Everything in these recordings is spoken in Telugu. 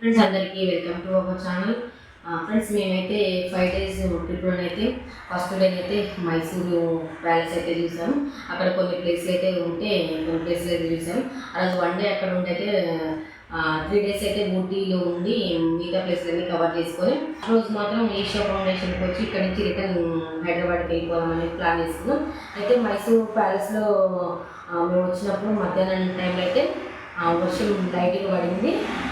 ఫ్రెండ్స్ అందరికీ welcome to our channel friends మేమైతే ఫైవ్ డేస్ ట్రిప్లో అయితే ఫస్ట్ డే అయితే మైసూరు ప్యాలెస్ అయితే చూసాము అక్కడ కొన్ని ప్లేస్లు అయితే ఉంటే కొన్ని ప్లేస్లు అయితే చూసాము ఆ రోజు వన్ డే అక్కడ ఉండి అయితే త్రీ డేస్ అయితే ఊటీలో ఉండి మిగతా ప్లేస్లన్నీ కవర్ చేసుకొని ఆ రోజు మాత్రం ఏషియా ఫౌండేషన్కి వచ్చి ఇక్కడ నుంచి రిటర్న్ హైదరాబాద్కి వెళ్ళిపోదామని ప్లాన్ చేసుకున్నాం. అయితే మైసూరు ప్యాలెస్లో మేము వచ్చినప్పుడు మధ్యాహ్నం టైంలో అయితే వర్షం లైట్గా పడింది.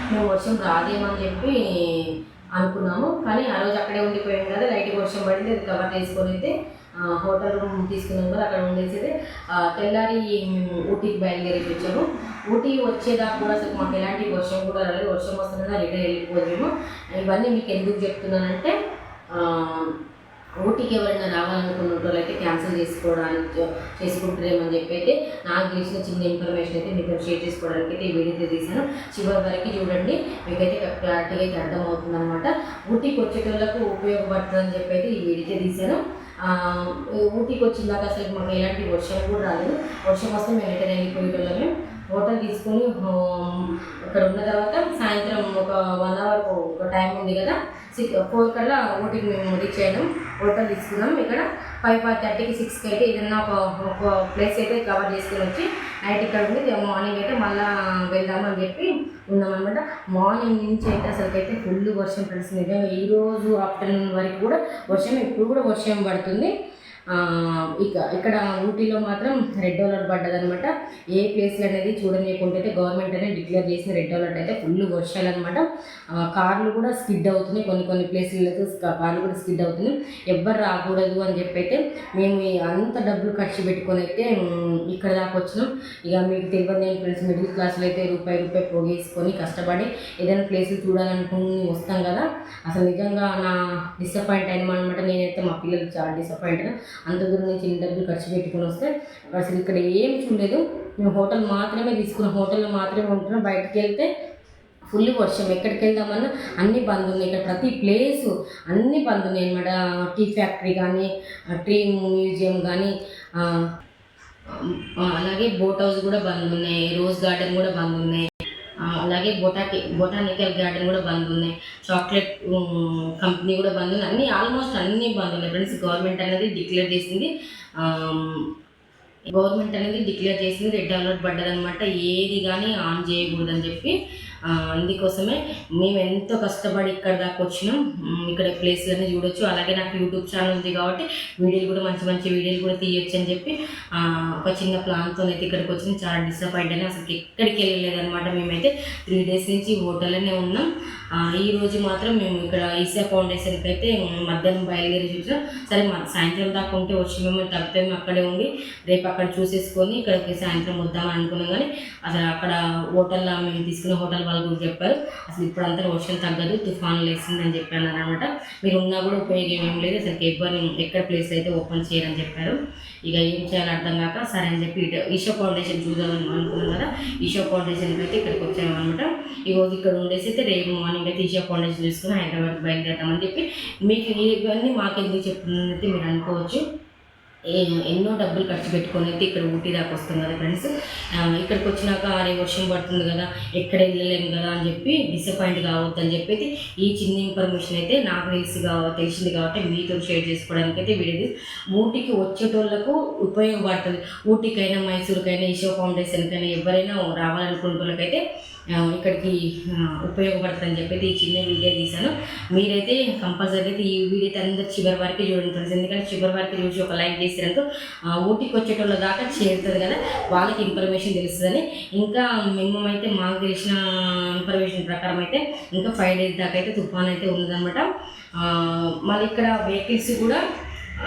మేము వర్షం రాదేమని చెప్పి అనుకున్నాము. కానీ ఆ రోజు అక్కడే ఉండిపోయాం కదా లైట్ వర్షం పడింది. అది కవర్ చేసుకొని అయితే హోటల్ రూమ్ తీసుకున్నాం కదా అక్కడ ఉండేసి అయితే తెల్లారి మేము ఊటీకి బయలుదేరి వచ్చాము. ఊటీ వచ్చేదాకా కూడా అసలు మాకు ఎలాంటి వర్షం కూడా రాలేదు. వర్షం వస్తుందన్నా రిటర్న్ వెళ్ళిపోలేము ఇవన్నీ మీకు ఎందుకు చెప్తున్నానంటే ఆ, ఊటీకి ఎవరైనా రావాలనుకున్న వాళ్ళు అయితే క్యాన్సిల్ చేసుకోవడానికి చేసుకుంటారేమని చెప్పి అయితే నాకు తెలిసిన చిన్న ఇన్ఫర్మేషన్ అయితే మీతో షేర్ చేసుకోవడానికి అయితే ఈ వీడియో తీశాను. చివరి వరకు చూడండి మీకైతే క్లారిటీగా అయితే అర్థమవుతుంది అనమాట ఊటీకి వచ్చేటోళ్ళకు ఉపయోగపడుతుందని చెప్పి అయితే ఈ వీడియో తీశాను. ఊటీకి వచ్చిందాక అసలు మాకు ఎలాంటి వర్షం కూడా రాలేదు. వర్షం వస్తే మేము రిటర్న్ వెళ్ళిపోయేటోళ్ళమే. హోటల్ తీసుకొని అక్కడ ఉన్న తర్వాత సాయంత్రం ఒక వన్ అవర్ ఒక టైం ఉంది కదా సిక్స్ ఫోర్ కల్లా ఊటీకి మేము రీచ్ అయినాం. హోటల్ తీసుకున్నాం ఇక్కడ ఫైవ్ ఫైవ్ థర్టీకి సిక్స్కి అయితే ఏదన్నా ఒక ఒక ప్లేస్ అయితే కవర్ చేసుకొని వచ్చి నైట్ ఇక్కడ ఉండి మార్నింగ్ అయితే మళ్ళా వెళ్దాము అని చెప్పి ఉన్నామన్నమాట. మార్నింగ్ నుంచి అయితే అసలు అయితే ఫుల్ వర్షం పడుతుంది నిజంగా ఈ రోజు ఆఫ్టర్నూన్ వరకు కూడా వర్షం ఇప్పుడు కూడా వర్షం పడుతుంది. ఇక ఇక్కడ ఊటీలో మాత్రం రెడ్ అలర్ట్ పడ్డదనమాట ఏ ప్లేస్లు అనేది చూడలేకుంటే అయితే గవర్నమెంట్ అనేది డిక్లేర్ చేసిన రెడ్ అలర్ట్ అయితే ఫుల్ వర్షాలు అనమాట కార్లు కూడా స్కిడ్ అవుతున్నాయి. కొన్ని కొన్ని ప్లేస్లలో కార్లు కూడా స్కిడ్ అవుతున్నాయి. ఎవ్వరు రాకూడదు అని చెప్పి అయితే మేము అంత డబ్బులు ఖర్చు పెట్టుకొని అయితే ఇక్కడ దాకా వచ్చినాం. ఇక మీకు తెలియదు నేను ఫ్రెండ్స్ మిడిల్ క్లాస్లో అయితే రూపాయి రూపాయి పోగేసుకొని కష్టపడి ఏదైనా ప్లేసులు చూడాలనుకుని వస్తాం కదా. అసలు నిజంగా నా డిసప్పాయింట్ అయిన అనమాట నేనైతే మా పిల్లలు చాలా డిసప్పాయింట్ అంత దూరం నుంచి ఎన్ని డబ్బులు ఖర్చు పెట్టుకొని వస్తే అసలు ఇక్కడ ఏం చూడలేదు. మేము హోటల్ మాత్రమే తీసుకున్నాం హోటల్లో మాత్రమే ఉంటున్నాం. బయటకు వెళ్తే ఫుల్ వర్షం. ఎక్కడికి వెళ్దామన్నా అన్ని బంద్ ఉన్నాయి. ఇక్కడ ప్రతి ప్లేస్ అన్ని బంద్ ఉన్నాయి అనమాట టీ ఫ్యాక్టరీ కానీ ట్రీ మ్యూజియం కానీ అలాగే బోట్ హౌస్ కూడా బంద్ ఉన్నాయి. రోజ్ గార్డెన్ కూడా బంద్ ఉన్నాయి. అలాగే బొటాకి బొటానికల్ గార్డెన్ కూడా బంద్ ఉన్నాయి. చాక్లెట్ కంపెనీ కూడా బంద్ ఉంది అన్ని ఆల్మోస్ట్ అన్నీ బంద్ ఉన్నాయి ఫ్రెండ్స్. గవర్నమెంట్ అనేది డిక్లేర్ చేసింది. గవర్నమెంట్ అనేది డిక్లేర్ చేసింది. రెడ్ అలర్ట్ పడ్డదనమాట ఏది కానీ ఆన్ చేయకూడదని చెప్పి అందుకోసమే మేము ఎంతో కష్టపడి ఇక్కడ దాకా వచ్చినాం ఇక్కడ ఇక్కడ ప్లేస్లన్నీ చూడొచ్చు. అలాగే నాకు యూట్యూబ్ ఛానల్ ఉంది కాబట్టి వీడియోలు కూడా మంచి మంచి వీడియోలు కూడా తీయొచ్చు అని చెప్పి ఒక చిన్న ప్లాన్తో అయితే ఇక్కడికి వచ్చింది చాలా డిసప్పాయింట్ అయినా అసలు ఎక్కడికి వెళ్ళలేదన్నమాట మేమైతే. త్రీ డేస్ నుంచి హోటల్లోనే ఉన్నాం. ఈరోజు మాత్రం మేము ఇక్కడ ఈసీఆ ఫౌండేషన్కి అయితే మధ్యాహ్నం బయలుదేరి చూసాం. సరే మా సాయంత్రం దాకా ఉంటే వచ్చి మేము తప్పితే అక్కడే ఉండి రేపు అక్కడ చూసేసుకొని ఇక్కడికి సాయంత్రం వద్దామని అనుకున్నాం కానీ అసలు అక్కడ హోటల్లో మేము తీసుకున్న హోటల్ వాళ్ళు కూడా చెప్పారు. అసలు ఇప్పుడు అంతా వర్షం తగ్గదు తుఫాన్ లేసిందని చెప్పాను అనమాట మీరు ఉన్నా కూడా ఉపయోగం ఏం లేదు. అసలు ఎవరిని ఎక్కడ ప్లేస్ అయితే ఓపెన్ చేయరని చెప్పారు. ఇక ఏం చేయాలో అర్థం కాక సరే అని చెప్పి ఇటు ఈషో ఫౌండేషన్ చూద్దామని అనుకున్నాం కదా. ఈషో ఫౌండేషన్కి అయితే ఇక్కడికి వచ్చామన్నమాట. ఈరోజు ఇక్కడ ఉండేసి అయితే రేపు మార్నింగ్ అయితే ఈషో ఫౌండేషన్ తీసుకుని హైదరాబాద్ బయలుదేరుతామని చెప్పి మీకు ఇవన్నీ మాకు ఎందుకు చెప్తుందైతే మీరు అనుకోవచ్చు. ఎన్నో డబ్బులు ఖర్చు పెట్టుకొని అయితే ఇక్కడ ఊటీ దాకా వస్తుంది కదా ఫ్రెండ్స్. ఇక్కడికి వచ్చినాక అరే వర్షం పడుతుంది కదా ఎక్కడ వెళ్ళలేము కదా అని చెప్పి డిసప్పాయింట్ కావద్దు అని చెప్పి ఈ చిన్న ఇన్ఫర్మేషన్ అయితే నాకు తెలిసి తెలిసింది కాబట్టి మీతో షేర్ చేసుకోవడానికి అయితే వీడియో ఊటీకి వచ్చేటోళ్ళకు ఉపయోగపడుతుంది. ఊటీకైనా మైసూర్కైనా ఈషో ఫౌండేషన్కైనా ఎవరైనా రావాలనుకునే వాళ్ళకైతే ఇక్కడికి ఉపయోగపడుతుందని చెప్పి ఈ చిన్న వీడియో తీశాను. మీరైతే కంపల్సరీ అయితే ఈ వీడియో అయితే అందరు చివరి వరకు చూడండి ఫ్రెండ్స్ ఎందుకంటే చివరి వరకు చూసి ఒక లైక్ చేసినందుకు ఊటీకి వచ్చేటోళ్ళ దాకా చేరుతుంది కదా వాళ్ళకి ఇన్ఫర్మేషన్ తెలుస్తుందని. ఇంకా మినిమం అయితే మాకు తెలిసిన ఇన్ఫర్మేషన్ ప్రకారం అయితే ఇంకా ఫైవ్ డేస్ దాకా అయితే తుఫాన్ అయితే ఉందన్నమాట మళ్ళీ ఇక్కడ వెహికల్స్ కూడా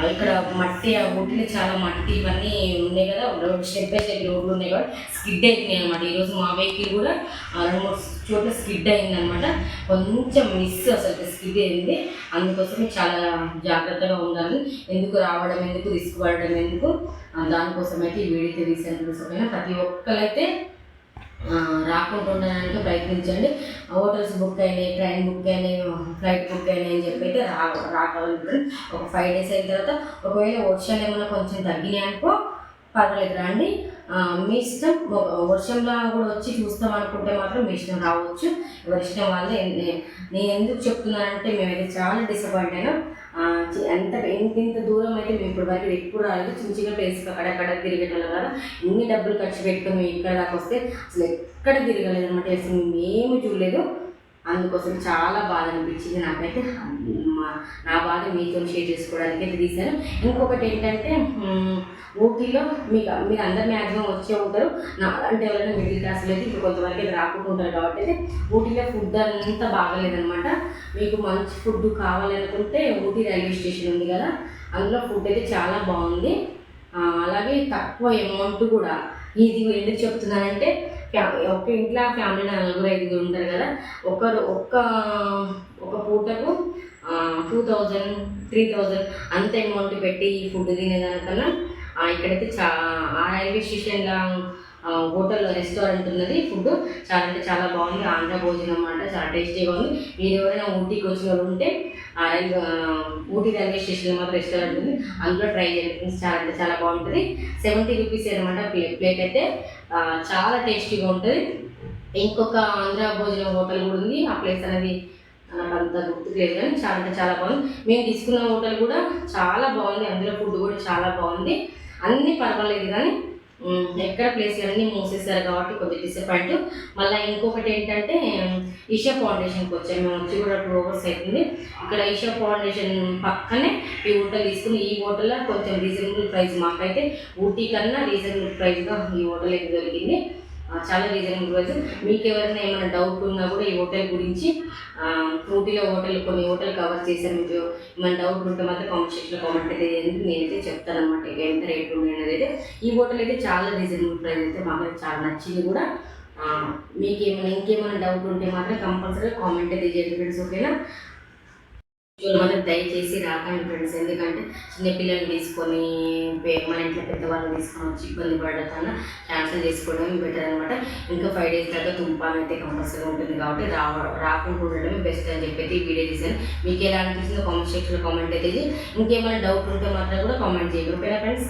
ఇక్కడ మట్టి ఆ ఊటీలో చాలా మట్టి ఇవన్నీ ఉన్నాయి కదా. రోడ్ స్టెప్ బై స్టెప్ రోడ్లు ఉన్నాయి కూడా స్కిడ్ అయిపోయినాయి అనమాట ఈరోజు మా వెహికల్ కూడా ఆ, రెండు మూడు చోట్ల స్కిడ్ అయిందనమాట కొంచెం మిస్ అసలు స్కిడ్ అయింది. అందుకోసం చాలా జాగ్రత్తగా ఉండాలి. ఎందుకు రావడం ఎందుకు రిస్క్ పడడం ఎందుకు? దానికోసమైతే దానికోసం అయితే ఈ వీడియో తీసాను ప్రతి ఒక్కరైతే రాకుండా ఉండడానికి ప్రయత్నించండి. హోటల్స్ బుక్ అయినాయి ట్రైన్ బుక్ అయినాయి ఫ్లైట్ బుక్ అయినాయి అని చెప్పి అయితే రా రాకాలంటారు ఒక ఫైవ్ డేస్ అయిన తర్వాత ఒకవేళ వర్షాలు ఏమైనా కొంచెం తగ్గినాయి అనుకో పర్వాలేదు రండి మీ ఇష్టం. వర్షంలో కూడా వచ్చి చూస్తాం అనుకుంటే మాత్రం మీ ఇష్టం రావచ్చు. ఎవరి ఇష్టం వాళ్ళు నేను ఎందుకు చెప్తున్నానంటే మేమైతే చాలా డిసప్పాయింట్ అయినా. ఎంత ఇంత దూరం అయితే మేము ఇప్పుడు వరకు ఎప్పుడు రాలేదు. చిన్న చిన్న ప్లేస్ అక్కడక్కడ తిరిగేటోళ్ళం కదా. ఇన్ని డబ్బులు ఖర్చు పెట్టుకొని మేము ఇక్కడ దాకా వస్తే అసలు ఎక్కడ తిరగలేదు అనమాట అసలు మేము చూడలేదు. అందుకోసం చాలా బాధ అనిపించింది నాకైతే. మా- నా బాధ మీతో షేర్ చేసుకోవడానికి అయితే తీశాను ఇంకొకటి ఏంటంటే ఊటీలో మీకు మీరు అందరు మ్యాక్సిమం వచ్చే ఉంటారు. నా అంటే ఎవరైనా మిడిల్ క్లాస్లో అయితే ఇప్పుడు కొంతవరకు అయితే రాకుండా ఉంటారు కాబట్టి అయితే ఊటీలో ఫుడ్ అంతా బాగలేదనమాట మీకు మంచి ఫుడ్ కావాలనుకుంటే ఊటీ రైల్వే స్టేషన్ ఉంది కదా అందులో ఫుడ్ అయితే చాలా బాగుంది. అలాగే తక్కువ అమౌంట్ కూడా. ఇది ఎందుకు చెప్తున్నానంటే ఫ్యా- ఒక ఇంట్లో ఫ్యామిలీ నలుగురు ఐదుగురు ఉంటారు కదా. ఒకరు ఒక్క ఒక పూటకు టూ థౌజండ్ త్రీ థౌజండ్ అంత అమౌంట్ పెట్టి ఈ ఫుడ్ తినేదానికన్నా ఇక్కడైతే చా ఆ రైల్వే స్టేషన్లో హోటల్ రెస్టారెంట్ ఉన్నది ఫుడ్ చాలా అంటే చాలా బాగుంది. ఆంధ్ర భోజనం అన్నమాట చాలా టేస్టీగా ఉంది. మీరు ఎవరైనా ఊటీకి వచ్చిన వాళ్ళు ఉంటే ఆ ఊటీ రైల్వే స్టేషన్లో మాత్రం రెస్టారెంట్ ఉంది. అందులో ట్రై చేయండి చాలా అంటే చాలా బాగుంటుంది. సెవెంటీ రూపీస్ అనమాట ప్లేట్ ప్లేట్ అయితే చాలా టేస్టీగా ఉంటుంది. ఇంకొక ఆంధ్ర భోజనం హోటల్ కూడా ఉంది. ఆ ప్లేస్ అనేది నాకు అంత గుర్తులేదు కానీ చాలా అంటే చాలా బాగుంది. మేము తీసుకున్న హోటల్ కూడా చాలా బాగుంది. అందులో ఫుడ్ కూడా చాలా బాగుంది. అన్నీ పర్వాలేదు కానీ ఎక్కడ ప్లేస్ అన్నీ మూసేశారు కాబట్టి కొద్దిగా డిసప్పాయింట్ మళ్ళీ ఇంకొకటి ఏంటంటే ఈషా ఫౌండేషన్కి వచ్చాము మేము వచ్చి కూడా టూ అవర్స్ అవుతుంది ఇక్కడ ఈషా ఫౌండేషన్ పక్కనే ఈ హోటల్ తీసుకుని ఈ హోటల్లో కొంచెం రీజనబుల్ ప్రైస్ మాకైతే ఊటీ కన్నా రీజనబుల్ ప్రైస్గా ఈ హోటల్ అయితే దొరికింది. చాలా రీజనబుల్ ప్రైస్ మీకు ఎవరైనా ఏమైనా డౌట్ ఉన్నా కూడా ఈ హోటల్ గురించి ఆ, ఊటీలో హోటల్ కొన్ని హోటల్ కవర్ చేశాను మీకు ఏమైనా డౌట్ ఉంటే మాత్రం కామెంట్ సెక్షన్లో కామెంట్ అయితే నేనైతే చెప్తాను అనమాట ఎంత రేట్ ఉంది అనేది అయితే. ఈ హోటల్ అయితే చాలా రీజనబుల్ ప్రైస్ అయితే మాకు చాలా నచ్చింది కూడా. మీకు ఏమైనా ఇంకేమైనా డౌట్ ఉంటే మాత్రం కంపల్సరీ కామెంట్ అయితే చేయండి ఫ్రెండ్స్ ఓకేనా వీళ్ళు మాత్రం దయచేసి రాకండి ఫ్రెండ్స్ ఎందుకంటే చిన్నపిల్లల్ని తీసుకొని పే- మన ఇంట్లో పెద్దవాళ్ళు తీసుకొని వచ్చి ఇబ్బంది పడకుండా క్యాన్సిల్ చేసుకోవడం బెటర్ అనమాట ఇంకా ఫైవ్ డేస్ దాకా తుమ్పాన్ అయితే కంపల్సరీ ఉంటుంది కాబట్టి రావ రాకుండా ఉండడమే బెస్ట్ అని చెప్పి అయితే ఈ వీడియో తీశాను. మీకు ఎలా అనిపిస్తుందో కామెంట్ సెక్షన్లో కామెంట్ అయితే ఇంకేమైనా డౌట్ ఉంటే మాత్రం కూడా కామెంట్ చేయండి. ఓకేనా ఫ్రెండ్స్